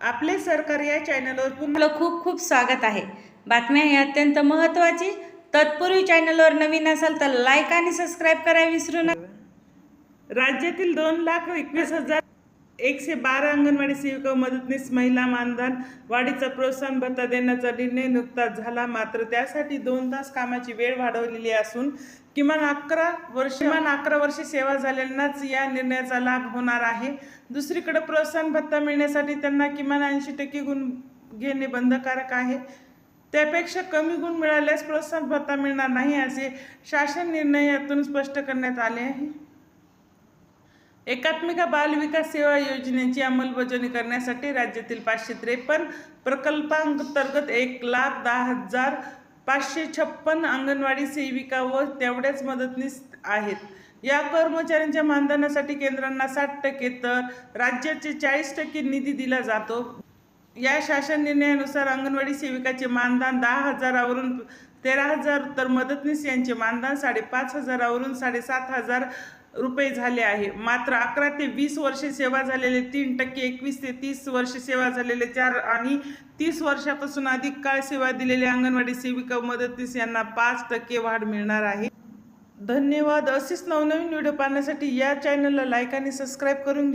आपले सरकार या चॅनलवर पुन्हा खूप खूप स्वागत आहे. बातम्या ही अत्यंत महत्त्वाची. तत्पूर्वी चॅनलवर नवीन असाल तर लाईक आणि सबस्क्राईब करायला विसरू नका. राज्यातील दोन लाख एकवीस हजार एकशे बारा अंगणवाडी सेविका मदतनीस महिला मानधन वाढीचा प्रोत्साहन भत्ता देण्याचा निर्णय नुकताच झाला. मात्र त्यासाठी दोन तास कामाची वेळ वाढवलेली असून किमान अकरा वर्ष किमान अकरा वर्षे सेवा झालेल्यांनाच या निर्णयाचा लाभ होणार आहे. दुसरीकडे प्रोत्साहन भत्ता मिळण्यासाठी त्यांना किमान ऐंशी टक्के गुण घेणे बंधकारक आहे. त्यापेक्षा कमी गुण मिळाल्यास प्रोत्साहन भत्ता मिळणार नाही असे शासन निर्णयातून स्पष्ट करण्यात आले आहे. एकात्मिका बाल विकास सेवा योजनेची अंमलबजावणी करण्यासाठी राज्यातील पाचशे त्रेपन्न प्रकल्पांतर्गत एक लाख दहा हजार पाचशे छप्पन अंगणवाडी सेविका व तेवढ्याच मदतनीस आहेत. या कर्मचाऱ्यांच्या मानधनासाठी केंद्रांना साठ टक्के तर राज्याचे चाळीस टक्के निधी दिला जातो. या शासन निर्णयानुसार अंगणवाडी सेविकाचे मानधन दहा हजारावरून तेरा हजार तर मदतनीस यांचे मानधन साडेपाच हजारावरून साडेसात हजार रुपये झाले आहे. मात्र अकरा ते वीस वर्षे सेवा झालेले तीन टक्के एकवीस ते तीस वर्षे सेवा झालेले चार आणि तीस वर्षापासून अधिक काळ सेवा दिलेले अंगणवाडी सेविका मदतनीस यांना पाच टक्के वाढ मिळणार आहे. धन्यवाद. असेच नवनवीन व्हिडिओ पाहण्यासाठी या चॅनलला लाईक आणि सबस्क्राईब करून